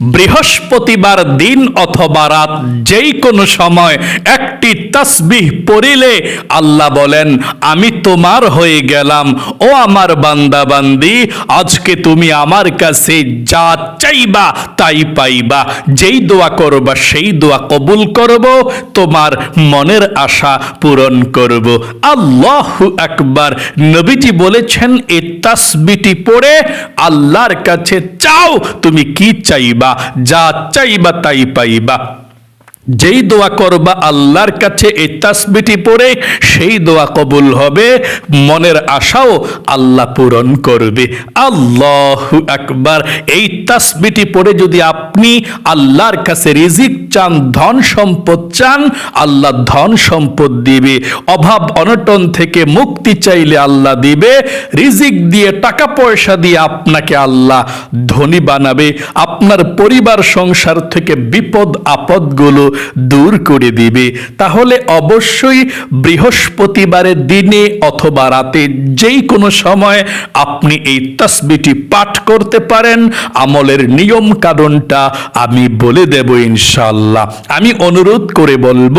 বৃহস্পতিবার দিন অথবা রাত যেই কোনো সময় একটি তসবিহ পড়িলে আল্লাহ বলেন, আমি তোমার হয়ে গেলাম, ও আমার বান্দা বান্দি আজকে তুমি আমার কাছে যা চাইবা তাই পাইবা। যেই দোয়া করবা, সেই দোয়া কবুল করব, তোমার মনের আশা পূরণ করব। আল্লাহ আকবার। নবীজি বলেছেন এই তাসবিটি পড়ে আল্লাহর কাছে চাও তুমি কি চাইবা? যা চাইবা তাই পাইবা। যেই দোয়া করবা আল্লাহর কাছে, এই তাসবিটি পড়ে সেই দোয়া কবুল হবে। মনের আশাও আল্লাহ পূরণ করবে। আল্লাহ আকবার। এই তাসবিটি পড়ে যদি আপনি আল্লাহর কাছে রিজিক চান, ধন সম্পদ চান, আল্লাহ ধন সম্পদ দিবে। অভাব অনটন থেকে মুক্তি চাইলে আল্লাহ দিবে। রিজিক দিয়ে টাকা পয়সা দিয়ে আপনাকে আল্লাহ ধনী বানাবে। আপনার পরিবার, সংসার থেকে বিপদ আপদগুলো দূর করে দিবে। তাহলে অবশ্যই বৃহস্পতিবারের দিনে অথবা রাতে যেই কোনো সময় আপনি এই তসবিটি পাঠ করতে পারেন। আমলের নিয়ম কারণটা আমি বলে দেব ইনশাল্লাহ আমি অনুরোধ করে বলব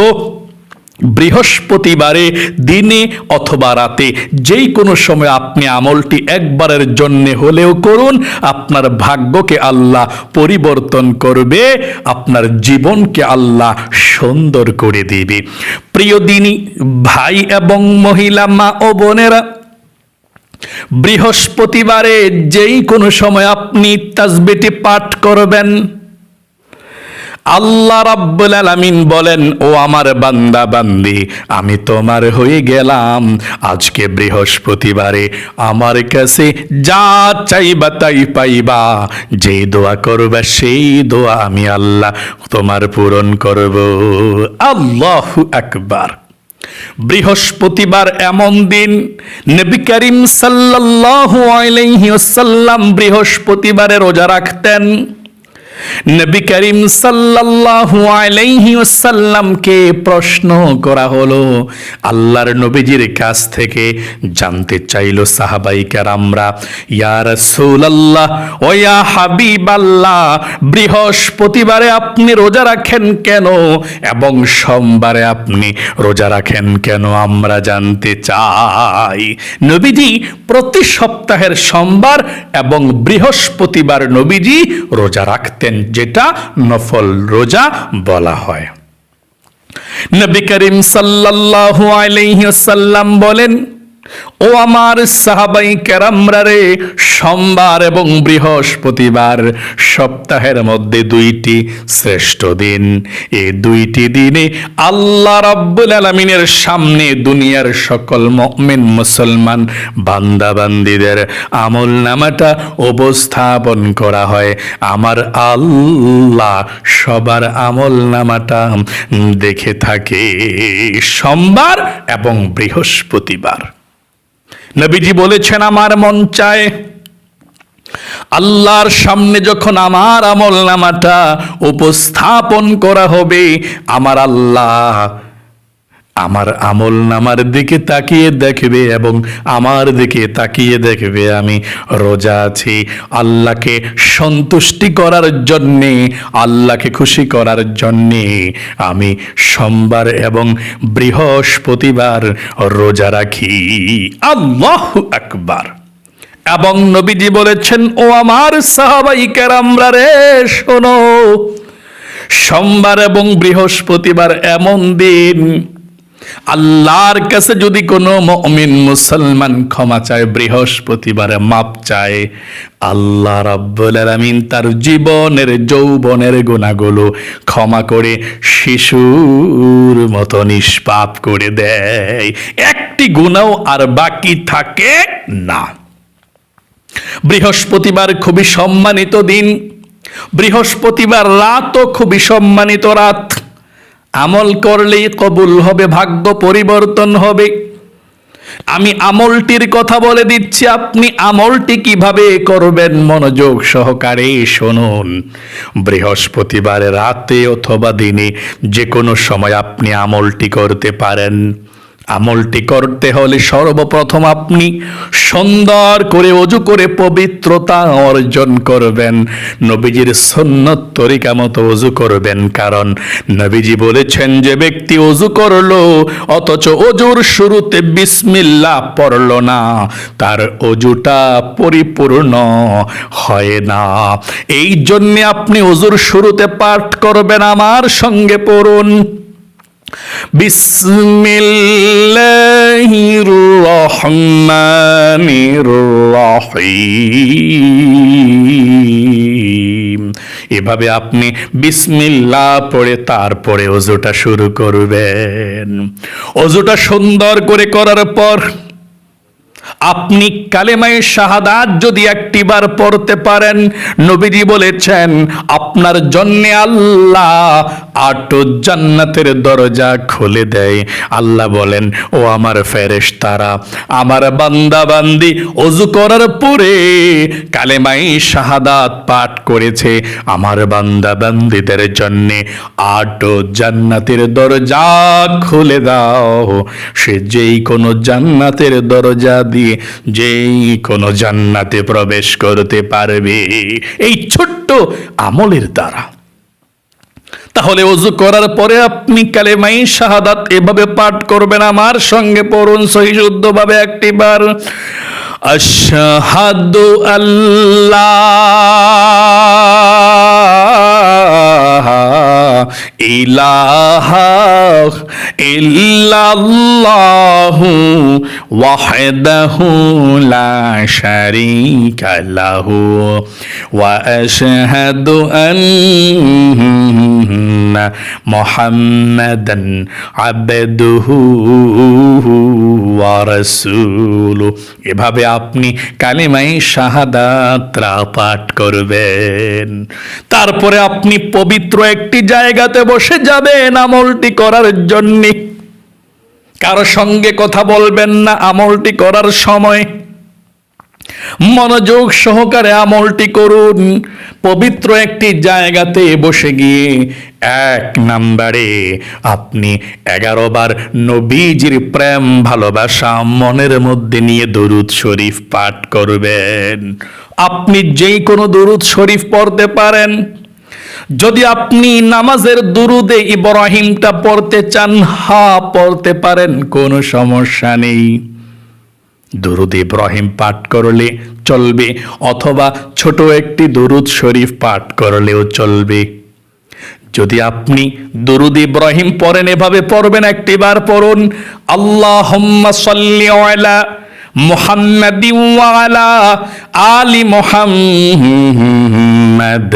বৃহস্পতিবারে, দিনে অথবা রাতে যেই কোনো সময় আপনি আমলটি একবারের জন্য হলেও করুন, আপনার ভাগ্যকে আল্লাহ পরিবর্তন করবে, আপনার জীবনকে আল্লাহ সুন্দর করে দিবে। প্রিয় দিনী, ভাই এবং মহিলা, মা ও বোনেরা, বৃহস্পতিবারে যেই কোনো সময় আপনি তাজবেটি পাঠ করবেন আল্লাহ রাব্বুল আলামিন বলেন, ও আমার বান্দা, বান্দি, আমি তোমার হয়ে গেলাম। আজকে বৃহস্পতিবারে আমার কাছে যা চাইবা তাই পাইবা। যে দোয়া করবা সেই দোয়া আমি আল্লাহ তোমার পূরণ করব। আল্লাহ আকবার। বৃহস্পতিবার এমন দিন, নবী করিম সাল্লাল্লাহু আলাইহি বৃহস্পতিবারে রোজা রাখতেন। নবী করিম সাল্লাল্লাহু আলাইহি ওয়াসাল্লামকে প্রশ্ন করা হলো, আল্লাহর নবীজির কাছ থেকে জানতে চাইলো সাহাবাই কারামরা, ইয়া রাসূলুল্লাহ, ও ইয়া হাবিবাল্লাহ, বৃহস্পতিবারে আপনি রোজা রাখেন কেন এবং সোমবারে আপনি রোজা রাখেন কেন আমরা জানতে চাই। নবীজি প্রতি সপ্তাহের সোমবার এবং বৃহস্পতিবার নবীজি রোজা রাখতেন। যেটা নফল রোজা বলা হয়। নবী করিম সাল্লাল্লাহু আলাইহি ওয়াসাল্লাম বলেন ও আমার সাহাবাই কেরামরা রে সোমবার এবং বৃহস্পতিবার সপ্তাহের মধ্যে দুইটি শ্রেষ্ঠ দিন। এই দুইটি দিনে আল্লাহ রব্বুল আলামিনের সামনে দুনিয়ার সকল মুমিন মুসলমান বান্দাবান্দিদের আমল নামাটা উপস্থাপন করা হয়। আমার আল্লাহ সবার আমল নামাটা দেখে থাকে সোমবার এবং বৃহস্পতিবার। নবীজি বলেছেন, আমার মন চায় আল্লাহর সামনে যখন আমার আমল নামাটা উপস্থাপন করা হবে, আমার আল্লাহ আমার আমল নামার দিকে তাকিয়ে দেখবে এবং আমার দিকে তাকিয়ে দেখবে আমি রোজা আছি। আল্লাহকে সন্তুষ্টি করার জন্যে, আল্লাহকে খুশি করার জন্যে আমি সোমবার এবং বৃহস্পতিবার রোজা রাখি। আল্লাহ আকবার। এবং নবীজি বলেছেন, ও আমার সাহাবাই কেরামরা রে, শোনো, সোমবার এবং বৃহস্পতিবার এমন দিন আল্লাহর কাছে যদি কোনো মমিন মুসলমান ক্ষমা চায়, বৃহস্পতিবারে মাপ চায়, আল্লাহ রাব্বুল আলামিন তার জীবনের, যৌবনের গুণাগুলো ক্ষমা করে শিশুর মতো নিষ্পাপ করে দেয়। একটি গুণাও আর বাকি থাকে না। বৃহস্পতিবার খুবই সম্মানিত দিন। বৃহস্পতিবার রাতও খুবই সম্মানিত রাত। আমল করলেই কবুল হবে, ভাগ্য পরিবর্তন হবে। আমি আমলটির কথা বলে দিচ্ছি, আপনি আমলটি কীভাবে করবেন মনোযোগ সহকারে শুনুন। বৃহস্পতিবার রাতে অথবা দিনে যে কোনো সময় আপনি আমলটি করতে পারেন। আমলটি করতে হলে সর্বপ্রথম আপনি সুন্দর করে অজু করে পবিত্রতা অর্জন করবেন। নবীজির সন্ন্যত তরিকা মতো অজু করবেন, কারণ নবীজি বলেছেন, যে ব্যক্তি অজু করল, অথচ অজুর শুরুতে বিসমিল্লা পড়ল না, তার অজুটা পরিপূর্ণ হয় না। এই জন্যে আপনি অজুর শুরুতে পাঠ করবেন, আমার সঙ্গে পড়ুন। বিসমিল্লাহির রহমানির রহিম এভাবে আপনি বিসমিল্লা পড়ে তারপরে অজুটা শুরু করবেন। অজুটা সুন্দর করে করার পর আপনি কালেমায় শাহাদাত যদি একটিবার পড়তে পারেন, নবীজি বলেছেন, আপনার জন্য আল্লাহ আটো জান্নাতের দরজা খুলে দেয়। আল্লাহ বলেন, ও আমার ফেরেশ তারা আমার বান্দা বান্দি অজু করার পরে কালেমাই শাহাদাত পাঠ করেছে। আমার বান্দা বান্দিদের জন্য আটো জান্নাতের দরজা খুলে দাও। সে যেই কোনো জান্নাতের দরজা দিয়ে যেই কোনো জান্নাতে প্রবেশ করতে পারবে। এই ছোট্ট আমলের দ্বারা। তাহলে অজু করার পরে আপনি কালেমাই শাহাদাত এভাবে পাঠ করবেন আমার সঙ্গে পড়ুন সহিশুদ্ধভাবে একটি বার আশহাদু আল্লাহ ইলাহা ইল্লাল্লাহু ওয়াহদাহু লা শারীকা লাহু ওয়া আশহাদু আন্না মুহাম্মাদান আবদুহু ওয়া রাসূলুহু। এভাবে আপনি কালিমাই শাহাদাতরা পাঠ করবেন। তারপরে আপনি পবিত্র একটি জায়গাতে বসে যাবেন আমলটি করার জন্যে। কারও সঙ্গে কথা বলবেন না আমলটি করার সময়। মনোযোগ সহকারে আমলটি করুন। পবিত্র একটি জায়গাতে বসে গিয়ে এক নাম্বারে আপনি এগারো বার নবীজির প্রেম, ভালোবাসা, মনের মধ্যে নিয়ে দরুদ শরীফ পাঠ করবেন। আপনি যেই কোনো দরুদ শরীফ পড়তে পারেন যদি আপনি নামাজের দুরুদে ইব্রাহিমটা পড়তে চান, হা, পড়তে পারেন, কোনো সমস্যা নেই। দুরুদ ইব্রাহিম পাঠ করলে চলবে, অথবা ছোট একটি দুরুদ শরীফ পাঠ করলেও চলবে। যদি আপনি দুরুদ ইব্রাহিম পড়েন, এভাবে পড়বেন, একটিবার পড়ুন আল্লাহ সাল্লি আলা মুহাম্মাদি ওয়ালা আলি মুহাম্মাদ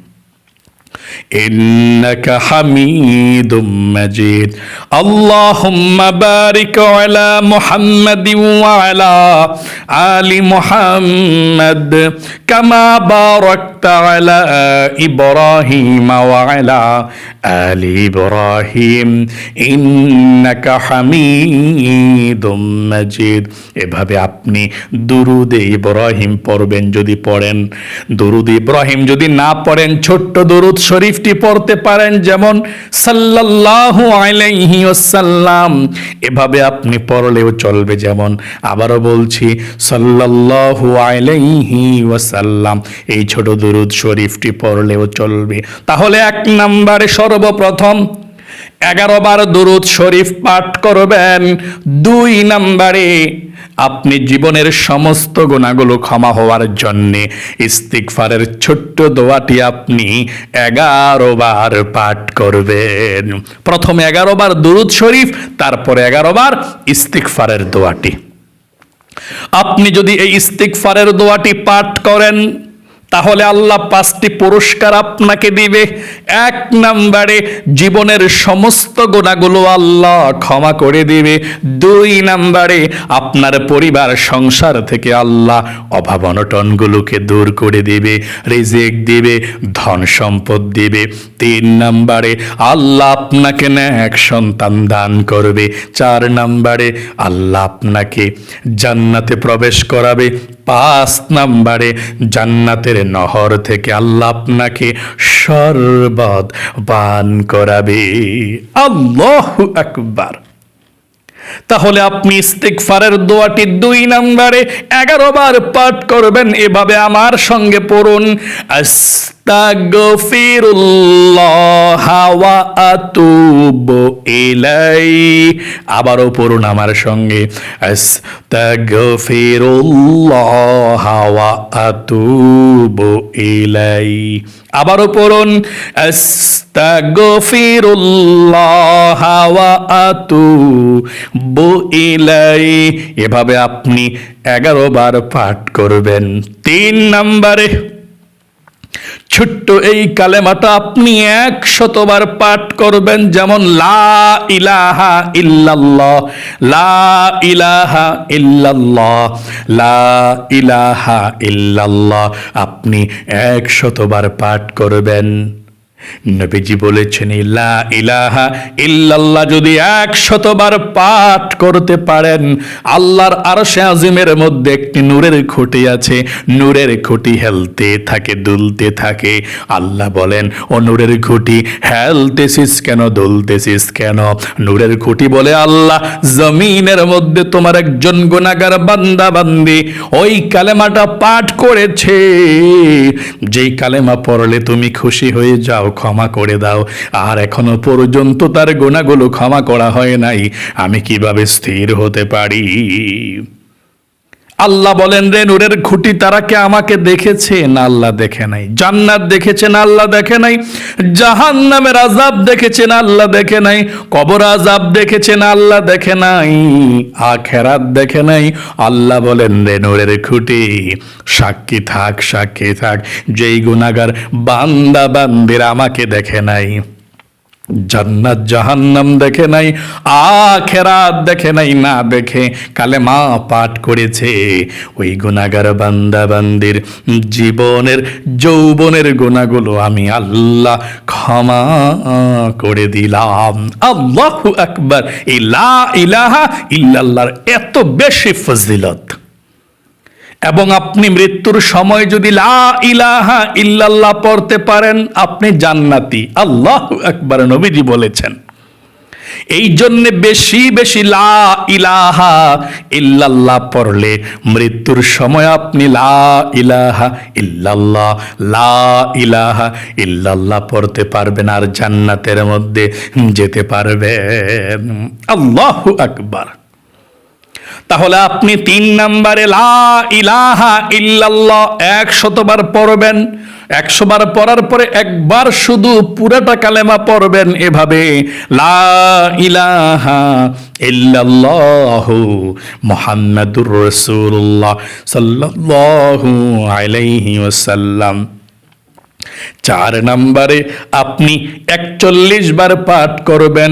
إنك حميد مجيد اللهم بارك على محمد وعلى آل محمد كما باركت على إبراهيم وعلى آل إبراهيم إنك حميد مجيد এভাবে আপনি দুরুদে ইব্রাহিম পড়বেন যদি পড়েন দুরুদ ইব্রাহিম যদি না পড়েন ছোট্ট দুরুদ শরীফটি পড়তে পারেন যেমন, সাল্লাল্লাহু আলাইহি ওয়াসাল্লাম। এভাবে আপনি পড়লেও চলবে যেমন, আবারও বলছি, সাল্লাল্লাহু আলাইহি ওয়াসাল্লাম। এই ছোট দুরুদ শরীফটি পড়লেও চলবে। তাহলে এক নম্বরে সর্বপ্রথম, এগারো বার দুরুদ শরীফ পাঠ করবেন। দুই নম্বরে আপনি জীবনের সমস্ত গুণাগুলো ক্ষমা হওয়ার জন্যে ইস্তিকফারের ছোট্ট দোয়াটি আপনি এগারো বার পাঠ করবেন। প্রথম এগারো বার দুরুদ শরীফ, তারপর এগারো বার ইস্তিকফারের দোয়াটি। আপনি যদি এই ইস্তিকফারের দোয়াটি পাঠ করেন তাহলে আল্লাহ পাঁচটি পুরস্কার আপনাকে দিবে। এক নাম্বারে জীবনের সমস্ত গোনাগুলো আল্লাহ ক্ষমা করে দিবে। দুই নাম্বারে আপনার পরিবার, সংসার থেকে আল্লাহ অভাব অনটনগুলোকে দূর করে দিবে, রিজিক দিবে, ধন সম্পদ দিবে। তিন নাম্বারে আল্লাহ আপনাকে না এক সন্তান দান করবে। চার নাম্বারে আল্লাহ আপনাকে জান্নাতে প্রবেশ করাবে। পাঁচ নাম্বারে জান্নাতের নহর থেকে আল্লাহ আপনাকে শরবত পান করাবে। আল্লাহ একবার তাহলে আপনি ইস্তিগফারের দোয়াটি দুই নম্বরে এগারো বার পাঠ করবেন, এভাবে আমার সঙ্গে পড়ুন। আস্তাগফিরুল্লাহ ওয়া আতুবু ইলাই আবারও পড়ুন আমার সঙ্গে। আস্তাগফিরুল্লাহ ওয়া আতুবু ইলাই আবারও পড়ুন, আস্তাগফিরুল্লাহ ওয়া আতুবু ইলাই এভাবে আপনি এগারো বার পাঠ করবেন। তিন নম্বরে ছোট্ট এই কালেমাটা আপনি এক শতবার পাঠ করবেন যেমন, লা ইলাহা ইল্লাল্লাহ, লা ইলাহা ইল্লাল্লাহ, লা ইলাহা ইল্লাল্লাহ আপনি এক শতবার পাঠ করবেন। নবীজি বলেছেন ইল্লা ইলাহা ইল্লাল্লাহ যদি এক শতবার পাঠ করতে পারেন, আল্লাহর আরশে আজিমের মধ্যে একটি নূরের খুঁটি আছে। নূরের খুঁটি হেলতে থাকে, দুলতে থাকে। আল্লাহ বলেন, ও নূরের খুঁটি, হেলতেছিস কেন, দুলতেছিস কেন? নূরের খুঁটি বলে, আল্লাহ জমিনের মধ্যে তোমার একজন গুনাগার বান্দা বান্দি, ওই কালেমাটা পাঠ করেছে। যেই কালেমা পড়লে তুমি খুশি হয়ে যাও ক্ষমা করে দাও। আর এখনও পর্যন্ত তার গোনাগুলো ক্ষমা করা হয় নাই। আমি কীভাবে স্থির হতে পারি? আল্লাহ বলেন, রে নূরের খুঁটি তারা কে আমাকে দেখেছে? না, আল্লাহ দেখে নাই। জান্নাত দেখেছেন আল্লাহ দেখে নাই। জাহান নামের আজাব দেখেছেন আল্লাহ দেখে নাই। কবর আজাব দেখেছেন আল্লাহ দেখে নাই। আখেরাত দেখে নাই। আল্লাহ বলেন, রে নূরের খুঁটি সাক্ষী থাক সাক্ষী থাক। যেই গুণাগার বান্দা, বান্দির আমাকে দেখে নাই। জান্নাত জাহান্নাম দেখে নাই, আখেরাত দেখে নাই, না দেখে কালে মা পাঠ করেছে। ওই গুণাগার বান্দা বান্দির জীবনের, যৌবনের গুণাগুলো আমি আল্লাহ ক্ষমা করে দিলাম। আল্লাহু আকবার। ইলা ইলাহা ইল্লাল্লাহর এত বেশি ফজিলত। এবং আপনি মৃত্যুর সময় যদি লা ইলাহা ইল্লাল্লাহ পড়তে পারেন, আপনি জান্নাতি। আল্লাহ একবার নবীজি বলেছেন। এই জন্য বেশি বেশি লা ইলাহা ইল্লাল্লাহ পড়লে মৃত্যুর সময় আপনি লা ইলাহা ইল্লাল্লাহ, লা ইলাহা ইল্লাল্লাহ পড়তে পারবেন আর জান্নাতের মধ্যে যেতে পারবেন। আল্লাহু আকবার। তাহলে আপনি তিন নম্বরে, লা ইলাহা ইল্লাল্লাহ একশতবার পড়বেন। একশো বার পড়ার পরে একবার শুধু পুরাটা কালেমা পড়বেন এভাবে, লা ইলাহা ইল্লাল্লাহু মুহাম্মাদুর রাসূলুল্লাহ সাল্লাল্লাহু আলাইহি ওয়াসাল্লাম। চার নম্বরে আপনি একচল্লিশ বার পাঠ করবেন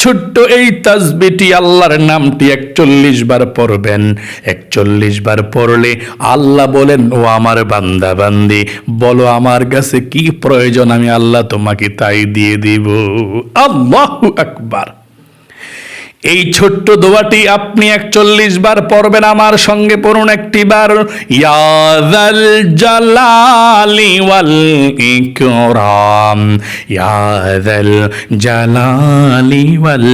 ছোট্ট এই তাজবিটি আল্লাহর নামটি একচল্লিশ বার পড়বেন। একচল্লিশ বার পড়লে আল্লাহ বলেন, ও আমার বান্দা বান্দি বলো আমার কাছে কি প্রয়োজন? আমি আল্লাহ তোমাকে তাই দিয়ে দিব। আল্লাহ আকবার। এই ছোট্ট দোয়াটি আপনি একচল্লিশ বার পড়বেন, আমার সঙ্গে পড়ুন একটি বার। ইয়াদাল জালালি ওয়াল ইকরাম। ইয়াদাল জালালি ওয়াল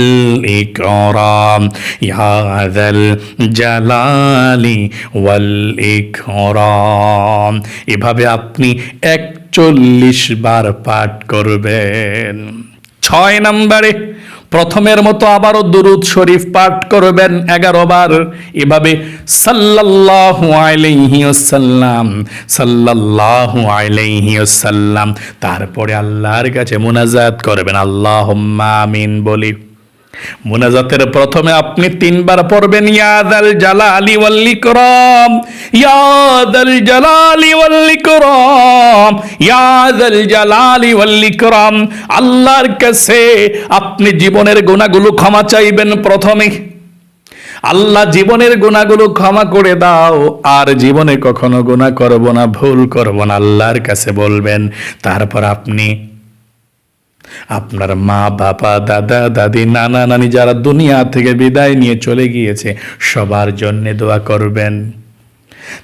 ইকরাম। ইয়াদাল জালালি ওয়াল ইকরাম। এভাবে আপনি একচল্লিশ বার পাঠ করবেন। ছয় নম্বরে প্রথমের মতো আবারও দুরুদ শরীফ পাঠ করবেন এগারো বার এভাবে সাল্লাল্লাহু আলাইহি ওয়াসাল্লাম, সাল্লাল্লাহু আলাইহি ওয়াসাল্লাম। তারপরে আল্লাহর কাছে মোনাজাত করবেন। আল্লাহ আমিন বলি। মুনাজাতের প্রথমে আপনি তিনবার পড়বেন ইয়াদাল জালালি ওয়াল ইকরাম ইয়াদাল জালালি ওয়াল ইকরাম ইয়াদাল জালালি ওয়াল ইকরাম। আল্লাহর কাছে আপনি জীবনের গুনাহগুলো ক্ষমা চাইবেন প্রথমে। আল্লাহ জীবনের গুণাগুলো ক্ষমা করে দাও, আর জীবনে কখনো গুণা করব না, ভুল করব না, আল্লাহর কাছে বলবেন। তারপর আপনি আপনার মা, বাবা, দাদা, দাদি, নানা, নানি যারা দুনিয়া থেকে বিদায় নিয়ে চলে গিয়েছে, সবার জন্যে দোয়া করবেন।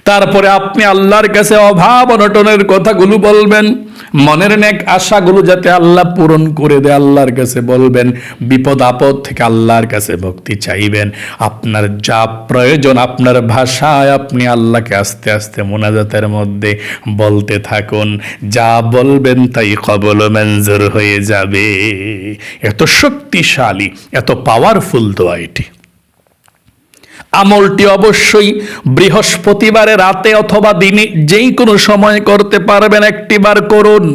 তারপরে আপনি আল্লাহর কাছে অভাব অনটনের কথাগুলো বলবেন, মনের নেক আশাগুলো যাতে আল্লাহ পূরণ করে দেয়, আল্লাহর কাছে বলবেন, বিপদ আপদ থেকে আল্লাহর কাছে ভক্তি চাইবেন। আপনার যা প্রয়োজন, আপনার ভাষায় আপনি আল্লাহকে আস্তে আস্তে মোনাজাতের মধ্যে বলতে থাকুন। যা বলবেন তাই কবল মঞ্জুর হয়ে যাবে। এত শক্তিশালী, এত পাওয়ারফুল দোয়া এটি। আমলটি অবশ্যই বৃহস্পতিবারে রাতে অথবা দিনে যেই কোনো সময় করতে পারবেন একটিবার করুন।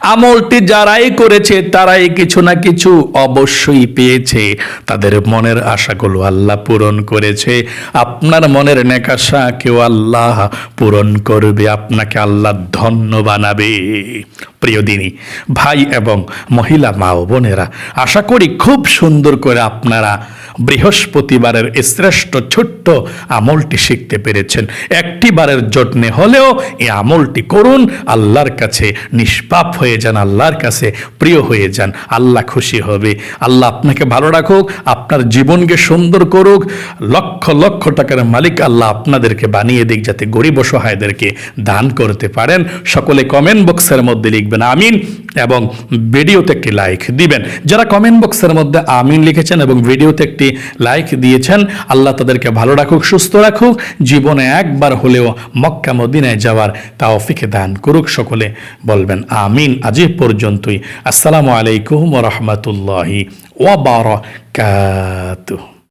আমলটি যারাই করেছে, তারাই কিছু না কিছু অবশ্যই পেয়েছে। তাদের মনের আশাগুলো আল্লাহ পূরণ করেছে। আপনার মনের নেকাশা কেউ আল্লাহ পূরণ করবে, আপনাকে আল্লাহ ধন্য বানাবে। প্রিয় দিনী, ভাই এবং মহিলা, মা ও বোনেরা, আশা করি খুব সুন্দর করে আপনারা বৃহস্পতিবারের শ্রেষ্ঠ ছোট্ট আমলটি শিখতে পেরেছেন। একটি বারের যত্নে হলেও এই আমলটি করুন, আল্লাহর কাছে নিষ্পাপ হয়ে যান, আল্লাহর কাছে প্রিয় হয়ে যান, আল্লাহ খুশি হবে। আল্লাহ আপনাকে ভালো রাখুক, আপনার জীবনকে সুন্দর করুক, লক্ষ লক্ষ টাকার মালিক আল্লাহ আপনাদেরকে বানিয়ে দিক যাতে গরিব অসহায়দেরকে দান করতে পারেন। সকলে কমেন্ট বক্সের মধ্যে লিখবেন, আমিন, এবং ভিডিওতে একটি লাইক দিবেন। যারা কমেন্ট বক্সের মধ্যে আমিন লিখেছেন এবং ভিডিওতে একটি লাইক দিয়েছেন, আল্লাহ তাদেরকে ভালো রাখুক, সুস্থ রাখুক, জীবনে একবার হলেও মক্কা মদিনায় যাওয়ার তাওফিকে দান করুক, সকলে বলবেন আমিন। আজ এ পর্যন্তই। আসসালামু আলাইকুম রহমতুল্লাহি ওয়াবারাকাতুহু